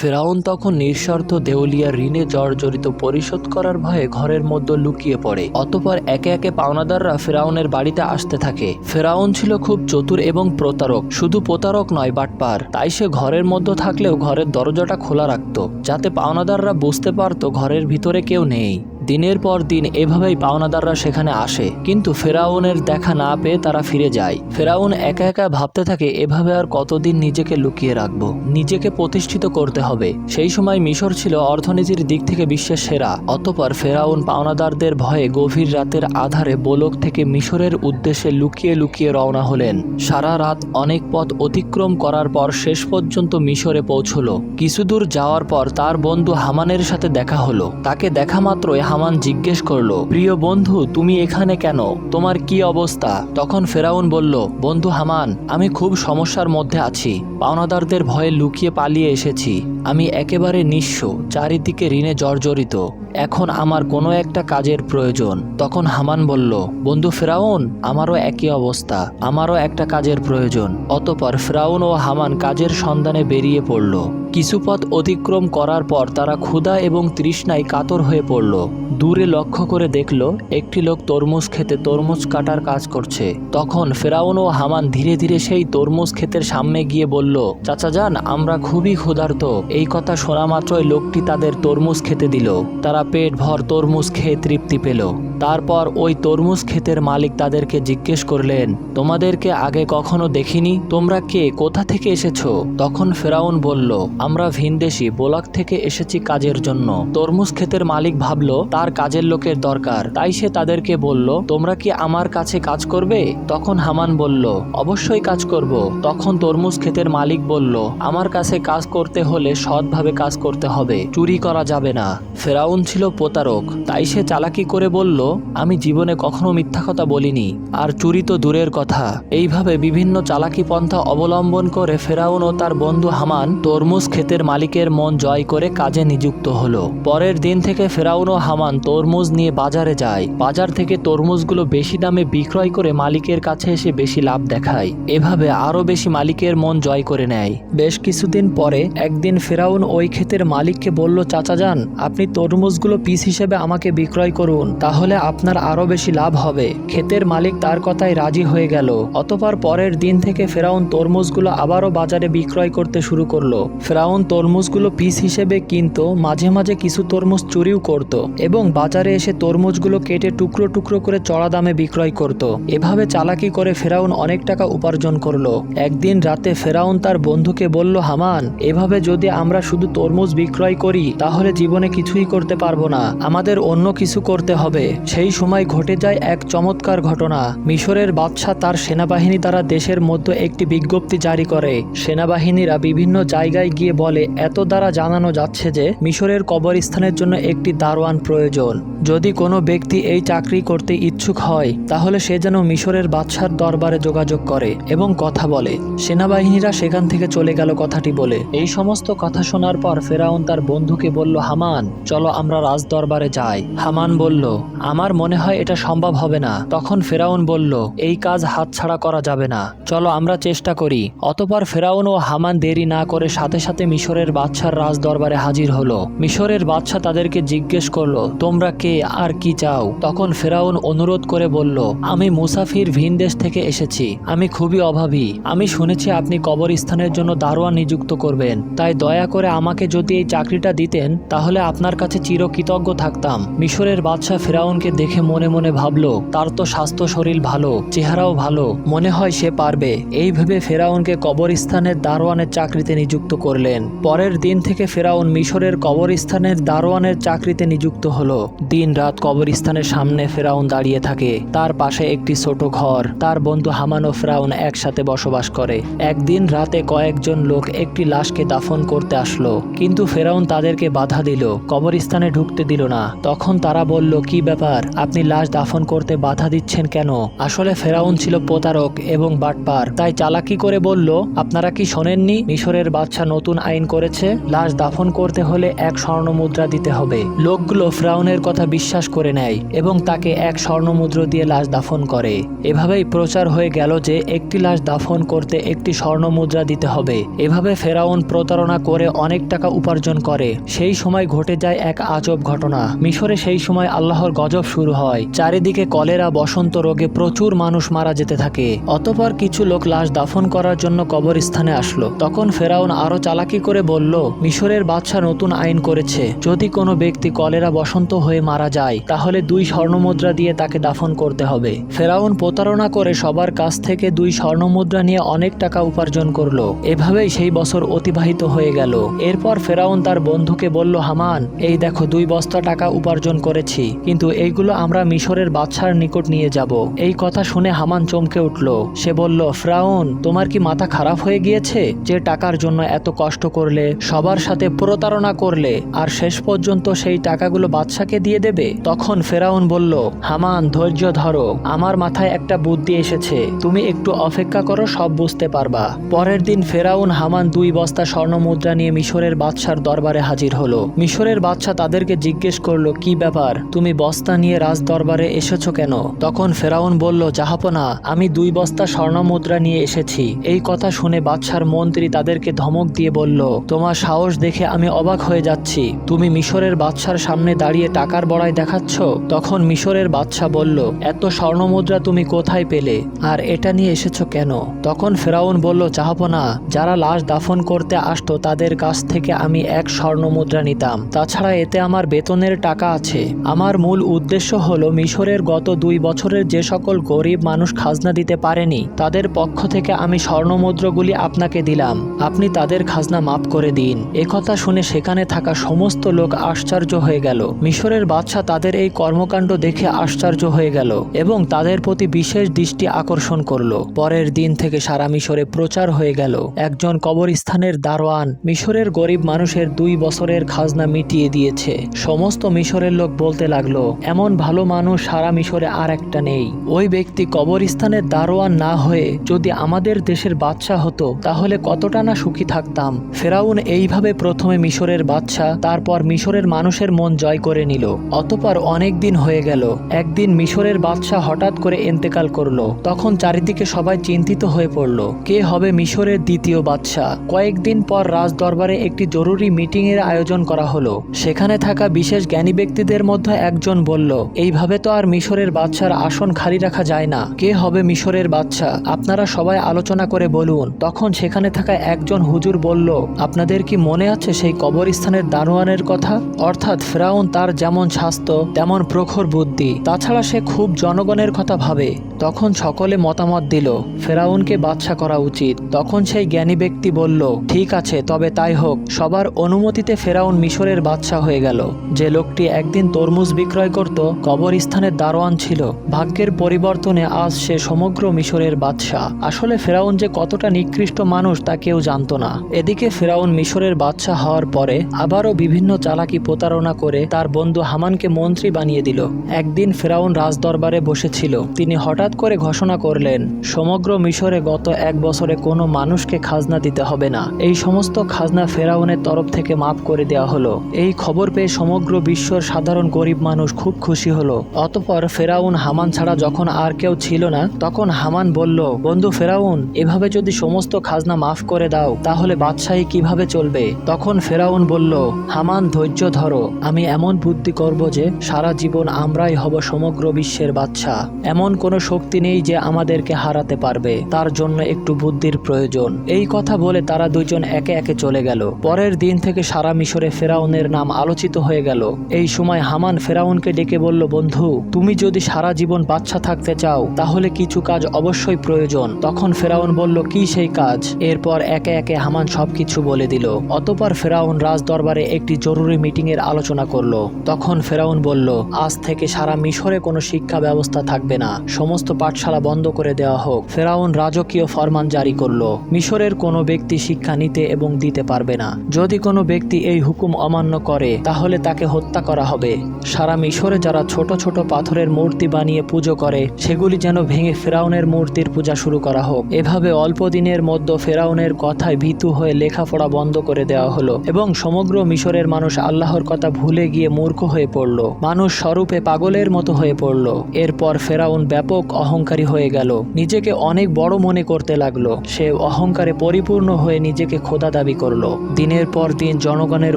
ফেরাউন তখন নিঃস্বার্থ দেউলিয়া ঋণে জর্জরিত পরিশোধ করার ভয়ে ঘরের মধ্যে লুকিয়ে পড়ে। অতপর একে একে পাওনাদাররা ফেরাউনের বাড়িতে আসতে থাকে। ফেরাউন ছিল খুব চতুর এবং প্রতারক, শুধু প্রতারক নয়, বাটপার। তাই সে ঘরের মধ্যে থাকলেও ঘরের দরজাটা খোলা রাখত, যাতে পাওনাদাররা বুঝতে পারত ঘরের ভিতরে কেউ নেই। দিনের পর দিন এভাবেই পাওনাদাররা সেখানে আসে। কিন্তু ফেরাউনের দেখা না পেয়ে তারা ফিরে যায়। ফেরাউন একা একা ভাবতে থাকে, এভাবে আর কতদিন নিজেকে লুকিয়ে রাখব? নিজেকে প্রতিষ্ঠিত করতে হবে। সেই সময় মিশর ছিল অর্থনীতির দিক থেকে বিশ্বের সেরা। অতপর ফেরাউন পাওনাদারদের ভয়ে গভীর রাতের আধারে বোলক থেকে মিশরের উদ্দেশ্যে লুকিয়ে লুকিয়ে রওনা হলেন। সারা রাত অনেক পথ অতিক্রম করার পর শেষ পর্যন্ত মিশরে পৌঁছলো। কিছুদূর যাওয়ার পর তার বন্ধু হামানের সাথে দেখা হলো। তাকে দেখা মাত্রই হামান জিজ্ঞেস করল, প্রিয় বন্ধু, তুমি এখানে কেন? তোমার কি অবস্থা? তখন ফেরাউন বলল, বন্ধু হামান, আমি খুব সমস্যার মধ্যে আছি। পাওনাদারদের ভয়ে লুকিয়ে পালিয়ে এসেছি। আমি একেবারে নিঃস্ব, চারিদিকে ঋণে জর্জরিত। এখন আমার কোনো একটা কাজের প্রয়োজন। তখন হামান বলল, বন্ধু ফেরাউন, আমারও একই অবস্থা। আমারও একটা কাজের প্রয়োজন। অতপর ফেরাউন ও হামান কাজের সন্ধানে বেরিয়ে পড়ল। কিছু পথ অতিক্রম করার পর তারা ক্ষুধা এবং তৃষ্ণায় কাতর হয়ে পড়ল। দূরে লক্ষ্য করে দেখল, একটি লোক তরমুজ খেতে তরমুজ কাটার কাজ করছে। তখন ফেরাউন ও হামান ধীরে ধীরে সেই তরমুজ ক্ষেতের সামনে গিয়ে বলল, চাচা যান, আমরা খুবই ক্ষুধার্ত। এই কথা শোনা মাত্রই লোকটি তাদের তরমুজ খেতে দিল। তারা পেট ভর তরমুজ খেয়ে তৃপ্তি পেল। তারপর ওই তরমুজ ক্ষেতের মালিক তাদেরকে জিজ্ঞেস করলেন, তোমাদেরকে আগে কখনো দেখিনি? তোমরা কে? কোথা থেকে এসেছ? তখন ফেরাউন বলল, আমরা ভিনদেশি বোলাক থেকে এসেছি কাজের জন্য। তরমুজ ক্ষেতের মালিক ভাবলো, তার কাজের লোকের দরকার। তাই সে তাদেরকে বলল, তোমরা কি আমার কাছে কাজ করবে? তখন হামান বলল, অবশ্যই কাজ করব। তখন তরমুজ ক্ষেতের মালিক বলল, আমার কাছে কাজ করতে হলে সৎভাবে কাজ করতে হবে, চুরি করা যাবে না। ফেরাউন ছিল প্রতারক, তাই সে চালাকি করে বলল আমি জীবনে কখনো মিথ্যা কথা বলিনি, আর চুরি তো দূরের কথা। এইভাবে বিভিন্ন চালাকি পন্থা অবলম্বন করে ফেরাউন ও তার বন্ধু হামান তরমুজ ক্ষেতের মালিকের মন জয় করে কাজে নিযুক্ত হলো। পরের দিন থেকে ফেরাউন ও হামান তরমুজ নিয়ে বাজারে যায়। বাজার থেকে তরমুজগুলো বেশি দামে বিক্রয় করে মালিকের কাছে এসে বেশি লাভ দেখায়। এভাবে আরও বেশি মালিকের মন জয় করে নেয়। বেশ কিছুদিন পরে একদিন ফেরাউন ওই ক্ষেতের মালিককে বলল, চাচা যান, আপনি তরমুজগুলো পিস হিসেবে আমাকে বিক্রয় করুন, তাহলে আপনার আরও বেশি লাভ হবে। ক্ষেতের মালিক তার কথায় রাজি হয়ে গেল। অতপর পরের দিন থেকে ফেরাউন তরমুজগুলো আবারও বাজারে বিক্রয় করতে শুরু করল। ফেরাউন তরমুজগুলো পিস হিসেবে কিনতো, মাঝে মাঝে কিছু তরমুজ চুরিও করত এবং বাজারে এসে তরমুজগুলো কেটে টুকরো টুকরো করে চড়া দামে বিক্রয় করত। এভাবে চালাকি করে ফেরাউন অনেক টাকা উপার্জন করল। একদিন রাতে ফেরাউন তার বন্ধুকে বলল, হামান, এভাবে যদি আমরা শুধু তরমুজ বিক্রয় করি, তাহলে জীবনে কিছুই করতে পারব না। আমাদের অন্য কিছু করতে হবে। সেই সময় ঘটে যায় এক চমৎকার ঘটনা। মিশরের বাদশাহ তার সেনাবাহিনী দ্বারা দেশের মধ্যে একটি বিজ্ঞপ্তি জারি করে। সেনাবাহিনীরা বিভিন্ন জায়গায় গিয়ে বলে, এত দ্বারা জানানো যাচ্ছে যে মিশরের কবরস্থানের জন্য একটি দারোয়ান প্রয়োজন। যদি কোনো ব্যক্তি এই চাকরি করতে ইচ্ছুক হয়, তাহলে সে যেন মিশরের বাদশার দরবারে যোগাযোগ করে এবং কথা বলে। সেনাবাহিনীরা সেখান থেকে চলে গেল কথাটি বলে। এই সমস্ত কথা শোনার পর ফেরাউন তার বন্ধুকে বলল, হামান, চলো আমরা রাজ দরবারে যাই। হামান বলল, আমার মনে হয় এটা সম্ভব হবে না। তখন ফেরাউন বলল, এই কাজ হাতছাড়া করা যাবে না। চলো আমরা চেষ্টা করি। অতপর ফেরাউন ও হামান দেরি না করে সাথে সাথে মিশরের বাদশার রাজ দরবারে হাজির হলো। মিশরের বাদশা তাদেরকে জিজ্ঞেস করল, তোমরা কে আর কি চাও? তখন ফেরাউন অনুরোধ করে বলল, আমি মুসাফির ভিন দেশ থেকে এসেছি। আমি খুবই অভাবী। আমি শুনেছি আপনি কবরস্থানের জন্য দারোয়া নিযুক্ত করবেন। তাই দয়া করে আমাকে যদি এই চাকরিটা দিতেন, তাহলে আপনার কাছে চিরকৃতজ্ঞ থাকতাম। মিশরের বাদশাহ ফেরাউনকে দেখে মনে মনে ভাবলো, তার তো স্বাস্থ্য শরীর ভালো, চেহারাও ভালো, মনে হয় সে পারবে। এই ভেবে ফেরাউনকে কবরস্থানের দারোয়ানের চাকরিতে নিযুক্ত করলেন। পরের দিন থেকে ফেরাউন মিশরের কবরস্থানের দারোয়ানের চাকরিতে নিযুক্ত হলো। দিন রাত কবরস্থানের সামনে ফেরাউন দাঁড়িয়ে থাকে। তার পাশে একটি ছোট ঘর। তার বন্ধু হামান ও ফেরাউন একসাথে বসবাস করে। একদিন রাতে কয়েকজন লোক একটি লাশকে দাফন করতে আসলো। কিন্তু ফেরাউন তাদেরকে বাধা দিল। কবরস্থানে ঢুকতে দিল না। তখন তারা বলল, কি ব্যাপার? ব্যাপার আপনি লাশ দাফন করতে বাধা দিচ্ছেন কেন? আসলে ফেরাউন ছিল প্রতারক এবং বাটপার। তাই চালাকি করে বলল, আপনারা কি শোনেননি? মিশরের বাচ্চা নতুন আইন করেছে। লাশ দাফন করতে হলে এক স্বর্ণ মুদ্রা দিতে হবে। লোকগুলো ফ্রাউনের কথা বিশ্বাস করে নেয় এবং তাকে এক স্বর্ণ মুদ্রা দিয়ে লাশ দাফন করে। এভাবেই প্রচার হয়ে গেল যে একটি লাশ দাফন করতে একটি স্বর্ণ মুদ্রা দিতে হবে। এভাবে ফেরাউন প্রতারণা করে অনেক টাকা উপার্জন করে। সেই সময় ঘটে যায় এক আজব ঘটনা। মিশরে সেই সময় আল্লাহর গজব শুরু হয়। চারিদিকে কলেরা, বসন্ত রোগে প্রচুর মানুষ মারা যেতে থাকে। অতপর কিছু লোক লাশ দাফন করার জন্য কবরস্থানে আসলো। তখন ফেরাউন আরও চালাকি করে বলল, মিশরের বাদশা নতুন আইন করেছে। যদি কোনো ব্যক্তি কলেরা, বসন্ত হয়ে মারা যায়, তাহলে দুই স্বর্ণমুদ্রা দিয়ে তাকে দাফন করতে হবে। ফেরাউন প্রতারণা করে সবার কাছ থেকে দুই স্বর্ণমুদ্রা নিয়ে অনেক টাকা উপার্জন করল। এভাবেই সেই বছর অতিবাহিত হয়ে গেল। এরপর ফেরাউন তার বন্ধুকে বলল, হামান, এই দেখো, দুই বস্তা টাকা উপার্জন করেছি। কিন্তু এইগুলো আমরা মিশরের বাদশার নিকট নিয়ে যাব। এই কথা শুনে হামান চমকে উঠল। সে বলল, ফ্রাউন, তোমার কি মাথা খারাপ হয়ে গিয়েছে? যে টাকার জন্য এত কষ্ট করলে, সবার সাথে প্রতারণা করলে, আর শেষ পর্যন্ত সেই টাকাগুলো বাদশাকে দিয়ে দেবে? তখন ফেরাউন বলল, হামান, ধৈর্য ধরো। আমার মাথায় একটা বুদ্ধি এসেছে। তুমি একটু অপেক্ষা করো, সব বুঝতে পারবা। পরের দিন ফেরাউন হামান দুই বস্তা স্বর্ণ মুদ্রা নিয়ে মিশরের বাদশার দরবারে হাজির হলো। মিশরের বাদশা তাদেরকে জিজ্ঞেস করল, কি ব্যাপার? তুমি বস্তা নিয়ে রাজ দরবারে এসেছ কেন? তখন ফেরাউন বলল জাহাপনা আমি দুই বস্তা স্বর্ণ মুদ্রা নিয়ে এসেছি। এই কথা শুনে বাদশার মন্ত্রী তাদেরকে ধমক দিয়ে বলল, তোমার সাহস দেখে আমি অবাক হয়ে যাচ্ছি। তুমি মিশরের বাদশার সামনে দাঁড়িয়ে টাকার বড়াই দেখাচ্ছ? তখন মিশরের বাদশা বলল, এত স্বর্ণ মুদ্রা তুমি কোথায় পেলে? আর এটা নিয়ে এসেছ কেন? তখন ফেরাউন বলল চাহাপনা যারা লাশ দাফন করতে আসতো তাদের কাছ থেকে আমি এক স্বর্ণ মুদ্রা নিতাম। তাছাড়া এতে আমার বেতনের টাকা আছে। আমার মূল উদ্দেশ্য হলো মিশরের গত দুই বছরের যে সকল গরিব মানুষ খাজনা দিতে পারেনি, তাদের পক্ষ থেকে আমি স্বর্ণমুদ্রগুলি আপনাকে দিলাম। আপনি তাদের খাজনা মাফ করে দিন। একথা শুনে সেখানে থাকা সমস্ত লোক আশ্চর্য হয়ে গেল। মিশরের বাদশা তাদের এই কর্মকাণ্ড দেখে আশ্চর্য হয়ে গেল এবং তাদের প্রতি বিশেষ দৃষ্টি আকর্ষণ করল। পরের দিন থেকে সারা মিশরে প্রচার হয়ে গেল। একজন কবরস্থানের দারোয়ান মিশরের গরিব মানুষের দুই বছরের খাজনা মিটিয়ে দিয়েছে। সমস্ত মিশরের লোক বলতে লাগল এমন ভালো মানুষ সারা মিশরে আর একটা নেই। ওই ব্যক্তি কবরস্থানের দারোয়ান না হয়ে যদি আমাদের দেশের বাদশা হতো, তাহলে কতটা না সুখী থাকতাম। ফেরাউন এইভাবে প্রথমে মিশরের বাদশা তারপর মিশরের মানুষের মন জয় করে নিল। অতপর অনেক দিন হয়ে গেল। একদিন মিশরের বাদশা হঠাৎ করে এন্তেকাল করল। তখন চারিদিকে সবাই চিন্তিত হয়ে পড়ল। কে হবে মিশরের দ্বিতীয় বাদশা কয়েকদিন পর রাজ দরবারে একটি জরুরি মিটিং এর আয়োজন করা হলো। সেখানে থাকা বিশেষ জ্ঞানী ব্যক্তিদের মধ্যে একজন বলল এইভাবে তো আর মিশরের বাচ্চার আসন খালি রাখা যায় না। কে হবে মিশরের বাচ্চা আপনারা সবাই আলোচনা করে বলুন। তখন সেখানে থাকা একজন হুজুর বলল, আপনাদের কি মনে আছে সেই কবরস্থানের দারোয়ানের কথা? অর্থাৎ ফ্রাউন তার যেমন স্বাস্থ্য, তেমন প্রখর বুদ্ধি। তাছাড়া সে খুব জনগণের কথা ভাবে। তখন সকলে মতামত দিল, ফেরাউনকে বাদশা করা উচিত। তখন সেই জ্ঞানী ব্যক্তি বলল, ঠিক আছে, তবে তাই হোক। সবার অনুমতিতে ফেরাউন মিশরের বাদশা হয়ে গেল। যে লোকটি একদিন তরমুজ বিক্রয় করত কবরস্থানের দারোয়ান ছিল। ভাগ্যের পরিবর্তনে আজ সে সমগ্র মিশরের বাদশা। আসলে ফেরাউন যে কতটা নিকৃষ্ট মানুষ তা কেউ জানত না। এদিকে ফেরাউন মিশরের বাদশা হওয়ার পরে আবারও বিভিন্ন চালাকি প্রতারণা করে তার বন্ধু হামানকে মন্ত্রী বানিয়ে দিল। একদিন ফেরাউন রাজদরবারে বসেছিল। তিনি হঠাৎ করে ঘোষণা করলেন, সমগ্র মিশরে গত এক বছরে কোনো মানুষকে খাজনা দিতে হবে না। এই সমস্ত খাজনা ফেরাউনের তরফ থেকে মাফ করে দেওয়া হলো। এই খবর পেয়ে সমগ্র বিশ্বর সাধারণ গরিব মানুষ খুব খুশি হলো। অতপর ফেরাউন হামান ছাড়া যখন আর কেউ ছিল না, তখন হামান বলল, বন্ধু ফেরাউন, এভাবে যদি সমস্ত খাজনা মাফ করে দাও, তাহলে বাদশাহী কীভাবে চলবে? তখন ফেরাউন বলল, হামান, ধৈর্য ধরো। আমি এমন বুদ্ধি করব যে, সারা জীবন আমরাই হব সমগ্র বিশ্বের বাদশা এমন কোনো শক্তি নেই যে আমাদেরকে হারাতে পারবে, তার জন্য একটু বুদ্ধির প্রয়োজন। এই কথা বলে তারা দুজন একে একে চলে গেল। পরের দিন থেকে সারা মিশরে ফেরাউনের নাম আলোচিত হয়ে গেল। এই সময় হামান ফেরাউনকে ডেকে বলল, বন্ধু, তুমি যদি সারা জীবন বাচ্চা থাকতে চাও, তাহলে কিছু কাজ অবশ্যই প্রয়োজন। তখন ফেরাউন বলল, কি সেই কাজ? এরপর একে একে হামান সবকিছু বলে দিল। অতপর ফেরাউন রাজ দরবারে একটি জরুরি মিটিং এর আলোচনা করল। তখন ফেরাউন বলল, আজ থেকে সারা মিশরে কোনো শিক্ষা ব্যবস্থা থাকবে না। সমস্ত পাঠশালা বন্ধ করে দেওয়া হোক। ফেরাউন রাজকীয় ফরমান জারি করল। মিশরের কোনো ব্যক্তি শিক্ষা নিতে এবং দিতে পারবে না। যদি কোনো ব্যক্তি এই হুকুম অমান্য করে, তাহলে তাকে হত্যা করা হবে। সারা মিশরে যারা ছোট ছোট পাথরের মূর্তি বানিয়ে পুজো করে, সেগুলি যেন ভেঙে ফেরাউনের মূর্তির পূজা শুরু করা হোক। এভাবে অল্প দিনের মধ্যে ফেরাউনের কথায় ভীতু হয়ে লেখাপড়া বন্ধ করে দেওয়া হলো এবং সমগ্র মিশরের মানুষ আল্লাহর কথা ভুলে গিয়ে মূর্খ হয়ে পড়ল। মানুষ স্বরূপে পাগলের মতো হয়ে পড়ল। এরপর ফেরাউন ব্যাপক অহংকারী হয়ে গেল। নিজেকে অনেক বড় মনে করতে লাগল। সে অহংকারে পরিপূর্ণ হয়ে নিজেকে খোদা দাবি করল। দিনের পর দিন জনগণের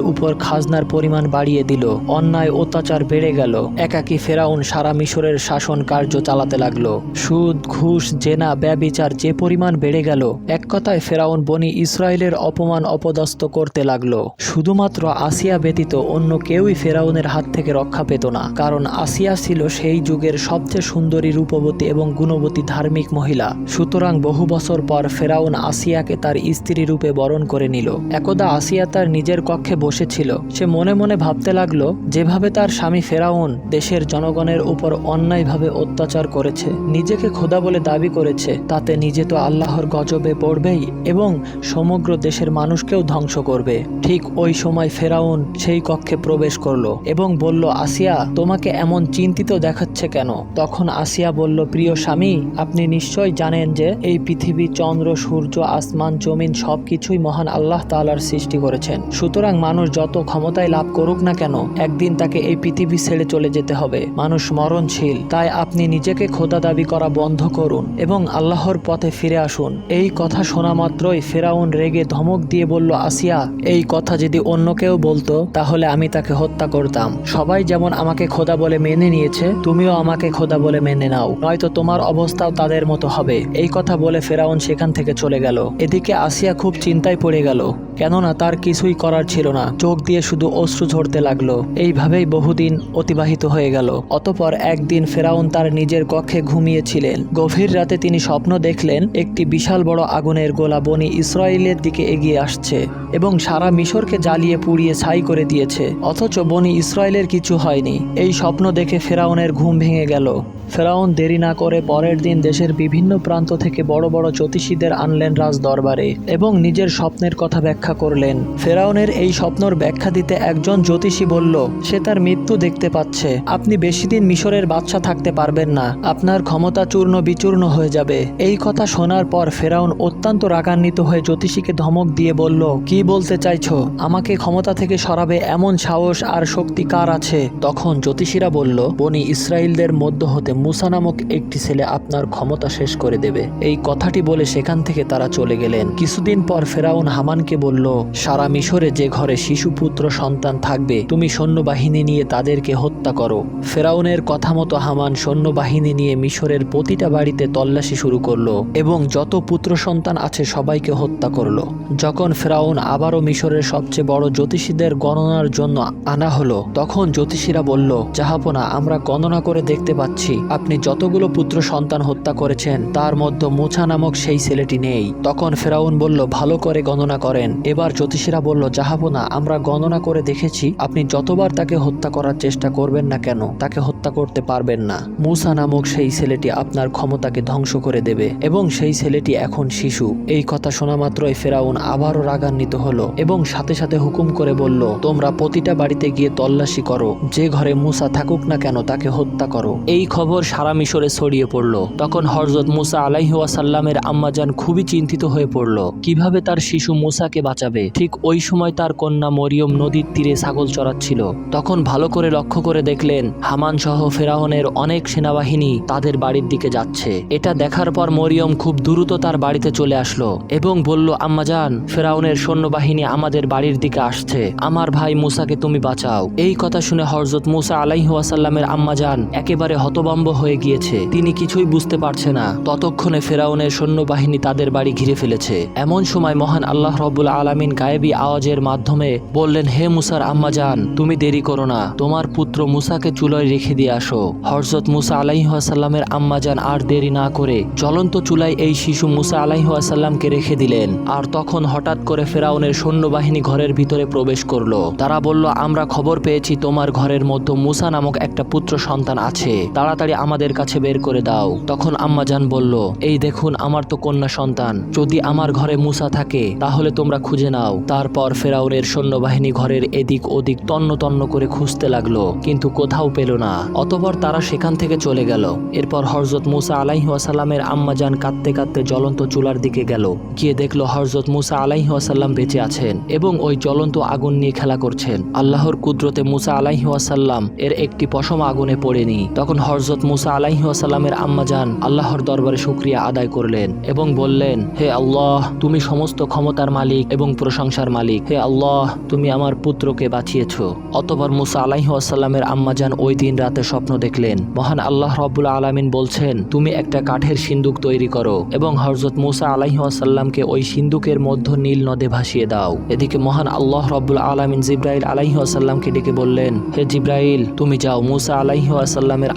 উপর খাজনার পরিমাণ বাড়িয়ে দিল। অন্যায়, অত্যাচার বেড়ে গেল। একাকী ফেরাউন সারা মিশরের শাসন কার্য চালাতে লাগল। সুদ, ঘুষ, জেনা, ব্যবিচার যে পরিমাণ বেড়ে গেল, এক কথায় ফেরাউন বনি ইসরায়েলের অপমান অপদস্থ করতে লাগল। শুধুমাত্র আসিয়া ব্যতীত অন্য কেউই ফেরাউনের হাত থেকে রক্ষা পেত না। কারণ আসিয়া ছিল সেই যুগের সবচেয়ে সুন্দরী রূপবতী এবং গুণবতী ধার্মিক মহিলা। সুতরাং বহু বছর পর ফেরাউন আসিয়াকে তার স্ত্রী রূপে বরণ করে নিল। একদা আসিয়া তার নিজের কক্ষে বসেছিল। সে মনে মনে ভাবতে লাগল, যেভাবে তার স্বামী ফেরাউন দেশের জনগণের উপর অন্যায়ভাবে অত্যাচার করেছে, নিজেকে খোদা বলে দাবি করেছে, তাতে নিজে তো আল্লাহর গজবে পড়বেই এবং সমগ্র দেশের মানুষকেও ধ্বংস করবে। ঠিক ওই সময় ফেরাউন সেই কক্ষে প্রবেশ করল এবং বলল, আসিয়া, তোমাকে এমন চিন্তিত দেখাচ্ছে কেন? তখন আসিয়া বলল প্রিয় স্বামী, আপনি নিশ্চয় জানেন যে এই পৃথিবী, চন্দ্র, সূর্য, আসমান, জমিন সবকিছুই মহান আল্লাহ তালার সৃষ্টি করেছেন। সুতরাং মানুষ যত ক্ষমতায় লাভ করুক না কেন, একদিন তাকে এই পৃথিবী ছেড়ে চলে যেতে হবে। মানুষ মরণশীল, তাই আপনি নিজেকে খোদা দাবি করা বন্ধ করুন এবং আল্লাহর পথে ফিরে আসুন। এই কথা শোনা মাত্রই ফেরাউন রেগে ধমক দিয়ে বলল, আসিয়া, এই কথা যদি অন্য কেউ বলতো, তাহলে আমি তাকে হত্যা করতাম। সবাই যেমন আমাকে খোদা বলে মেনে নিয়েছে, তুমিও আমাকে খোদা বলে মেনে নাও। নয়তো তোমার অবস্থাও তাদের মতো হবে। এই কথা বলে ফেরাউন সেখান থেকে চলে গেল। এদিকে আসিয়া খুব চিন্তায় পড়ে গেল। কেননা তার কিছুই করার ছিল না। চোখ দিয়ে শুধু অশ্রু ঝরতে লাগল। এইভাবেই বহুদিন অতিবাহিত হয়ে গেল। অতপর একদিন ফেরাউন তার নিজের কক্ষে ঘুমিয়েছিলেন। গভীর রাতে তিনি স্বপ্ন দেখলেন, একটি বিশাল বড় আগুনের গোলা বনি ইসরায়েলের দিকে এগিয়ে আসছে এবং সারা মিশরকে জ্বালিয়ে পুড়িয়ে ছাই করে দিয়েছে। অথচ বনি ইসরায়েলের কিছু হয়নি। এই স্বপ্ন দেখে ফেরাউনের ঘুম ভেঙে গেল। ফেরাউন দেরি না করে পরের দিন দেশের বিভিন্ন প্রান্ত থেকে বড় বড় জ্যোতিষীদের আনলেন রাজ দরবারে এবং নিজের স্বপ্নের কথা ব্যাখ্যা করলেন। ফেরাউনের এই স্বপ্নর ব্যাখ্যা দিতে একজন জ্যোতিষী বলল, সে তার মৃত্যু দেখতে পাচ্ছে। আপনি বেশি দিন মিশরের বাদশা থাকতে পারবেন না। আপনার ক্ষমতা চূর্ণ বিচূর্ণ হয়ে যাবে। এই কথা শোনার পর ফেরাউন অত্যন্ত রাগান্বিত হয়ে জ্যোতিষীকে ধমক দিয়ে বলল, কি বলতে চাইছো? আমাকে ক্ষমতা থেকে সরাবে এমন সাহস আর শক্তি কার আছে? তখন জ্যোতিষীরা বলল, বনি ইসরায়েলদের মধ্য হতে মুসা নামক একটি ছেলে আপনার ক্ষমতা শেষ করে দেবে। এই কথাটি বলে সেখান থেকে তারা চলে গেলেন। কিছুদিন পর ফেরাউন হামানকে বলল, সারা মিশরে যে ঘরে শিশু পুত্র সন্তান থাকবে, তুমি সৈন্যবাহিনী নিয়ে তাদেরকে হত্যা করো। ফেরাউনের কথা মতো হামান সৈন্যবাহিনী নিয়ে মিশরের প্রতিটা বাড়িতে তল্লাশি শুরু করল এবং যত পুত্র সন্তান আছে সবাইকে হত্যা করল। যখন ফেরাউন আবারও মিশরের সবচেয়ে বড় জ্যোতিষীদের গণনার জন্য আনা হলো, তখন জ্যোতিষীরা বলল, জাহাপনা, আমরা গণনা করে দেখতে পাচ্ছি। আপনি যতগুলো পুত্র সন্তান হত্যা করেছেন, তার মধ্যে মোছা নামক সেই ছেলেটি নেই। তখন ফেরাউন বলল, ভালো করে গণনা করেন। এবার জ্যোতিষীরা বলল জাহাপনা আমরা গণনা করে দেখেছি, আপনি যতবার তাকে হত্যা করার চেষ্টা করবেন না কেন, তাকে হত্যা করতে পারবেন না। মুসা নামক সেই ছেলেটি আপনার ক্ষমতাকে ধ্বংস করে দেবে এবং সেই ছেলেটি এখন শিশু। এই কথা শোনা মাত্রই ফেরাউন আবারও রাগান্বিত হলো এবং সাথে সাথে হুকুম করে বলল, তোমরা প্রতিটা বাড়িতে গিয়ে তল্লাশি করো। যে ঘরে মুসা থাকুক না কেন, তাকে হত্যা করো। এই খবর সারা মিশরে ছড়িয়ে পড়ল। তখন হরজত মুসা আলাইহাসাল্লামের আম্মাজান খুবই চিন্তিত হয়ে পড়ল, কীভাবে তার শিশু মুসাকে বাঁচাবে? ঠিক ওই সময় তার কন্যা মরিয়ম নদীর তীরে ছাগল চড়াচ্ছিল। তখন ভালো করে লক্ষ্য করে দেখলেন, হামান সহ ফেরাউনের অনেক সেনাবাহিনী তাদের বাড়ির দিকে যাচ্ছে। এটা দেখার পর মরিয়ম খুব দ্রুত তার বাড়িতে চলে আসলো এবং বলল, আম্মাজান, ফেরাউনের সৈন্যবাহিনী আমাদের বাড়ির দিকে আসছে। আমার ভাই মুসাকে তুমি বাঁচাও। এই কথা শুনে হরজত মুসা আলাইহাসাল্লামের আম্মাজান একেবারে হতবম্ব হয়ে গিয়েছে। তিনি কিছুই বুঝতে পারছে না। ততক্ষণে ফেরাউনের সৈন্যবাহিনী তাদের বাড়ি ঘিরে ফেলেছে। এমন সময় মহান আল্লাহ রব্বুল আলমিন গায়েবী আওয়াজের মাধ্যমে বললেন, হে মুসার আম্মাজান তুমি দেরি করো না। তোমার পুত্র মুসাকে চুলায় রেখে দিয়ে আসো। হরজত মুসা আলাইহাসাল্লামের আম্মাজান আর দেরি না করে জ্বলন্ত চুলায় এই শিশু মুসা আলাইহাসাল্লামকে রেখে দিলেন। আর তখন হঠাৎ করে ফেরাউনের সৈন্যবাহিনী ঘরের ভিতরে প্রবেশ করল। তারা বলল, আমরা খবর পেয়েছি, তোমার ঘরের মধ্যে মুসা নামক একটা পুত্র সন্তান আছে। তাড়াতাড়ি আমাদের কাছে বের করে দাও। তখন আম্মাজান বলল, এই দেখুন, আমার তো কন্যা সন্তান। যদি আমার ঘরে মুসা থাকে, তাহলে তোমরা খুঁজে নাও। তারপর ফেরাউনের সৈন্যবাহিনী ঘরের এদিক ওদিক তন্ন তন্ন করে খুঁজতে লাগল, কিন্তু কোথাও পেল না। অতপর তারা সেখান থেকে চলে গেল। এরপর হরজত মুসা আলাইহি আসাল্লামের আম্মাজান কাঁদতে কাঁদতে জ্বলন্ত চুলার দিকে গেল। গিয়ে দেখল হরজত মুসা আলাইহি আসাল্লাম বেঁচে আছেন এবং ওই জ্বলন্ত আগুন নিয়ে খেলা করছেন। আল্লাহর কুদরতে মুসা আলাইহি আসাল্লাম এর একটি পশম আগুনে পড়েনি। তখন হরজত মুসা আলাইহি আসাল্লামের আম্মাজান আল্লাহর দরবারে শুক্রিয়া আদায় করলেন এবং বললেন, হে আল্লাহ, তুমি সমস্ত ক্ষমতার মালিক এবং প্রশংসার মালিক। হে আল্লাহ, তুমি আমার পুত্রকে বাঁচিয়েছ। অতপর মুসা আলাইহি আসাল্লামের আম্মাজান ওই দিন রাতে স্বপ্ন দেখলেন। মহান আল্লাহ রব্বুল আলামিন বলছেন, তুমি একটা কাঠের সিন্দুক তৈরি করো এবং হরজত মুসা আলাইহি আসাল্লামকে ওই সিন্দুকের মধ্য নীল নদে ভাসিয়ে দাও। এদিকে মহান আল্লাহ রব্বুল আলামিন জিব্রাইল আলাইহি আসাল্লামকে ডেকে বললেন, হে জিব্রাইল, তুমি যাও। মুসা আলাইহি আসাল্লামের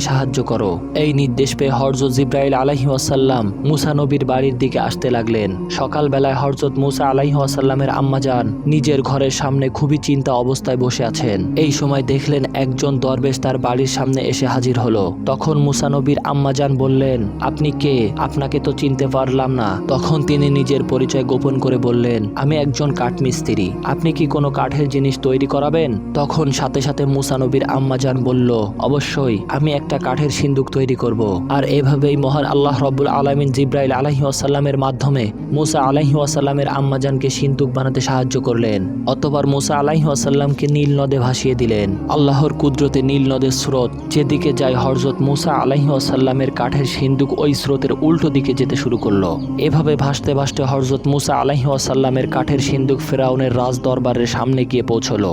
আম্মাজানকে সাহায্য করো। এই নির্দেশ পেয়ে হরজত জিব্রাইল আলাইহি আসাল্লাম মুসা নবীর বাড়ির দিকে আসতে লাগলেন। সকালবেলায় হরজত মুসা আলাইহি আসাল্লামের আম্মাজান নিজের ঘরের সামনে খুবই চিন্তা অবস্থায় বসে আছেন। এই সময় দেখলেন একজন দরবেশ তার বাড়ির সামনে এসে হাজির হলো। তখন মুসা নবীর আম্মাজান বললেন, আপনি কে? আপনাকে তো চিনতে পারলাম না। তখন তিনি নিজের পরিচয় গোপন করে বললেন, আমি একজন কাঠমিস্ত্রি। আপনি কি কোনো কাঠের জিনিস তৈরি করাবেন? তখন সাথে সাথে মুসা নবীর আম্মাজান বলল, অবশ্যই। আমি একটা কাঠের সিন্দুক তৈরি করব। আর এভাবেই মহান আল্লাহ রব্বুল আলমিন জিব্রাইল আলাহি আসাল্লামের মাধ্যমে মুসা আলাহি আসাল্লামের আম্মাজানকে সিন্দুক বানাতে সাহায্য করলেন। অতবার মুসা আলাহি আসাল্লামকে নীল নদে ভাসিয়ে দিলেন। আল্লাহর কুদরতে নীল নদের স্রোত, যেদিকে যায় হরজত মুসা আলাহি আসাল্লামের কাঠের সিন্দুক ওই স্রোতের উল্টো দিকে যেতে শুরু করল। এভাবে ভাসতে ভাসতে হরজত মুসা আলাহি আসাল্লামের কাঠের সিন্দুক ফেরাউনের রাজ দরবারের সামনে গিয়ে পৌঁছলো।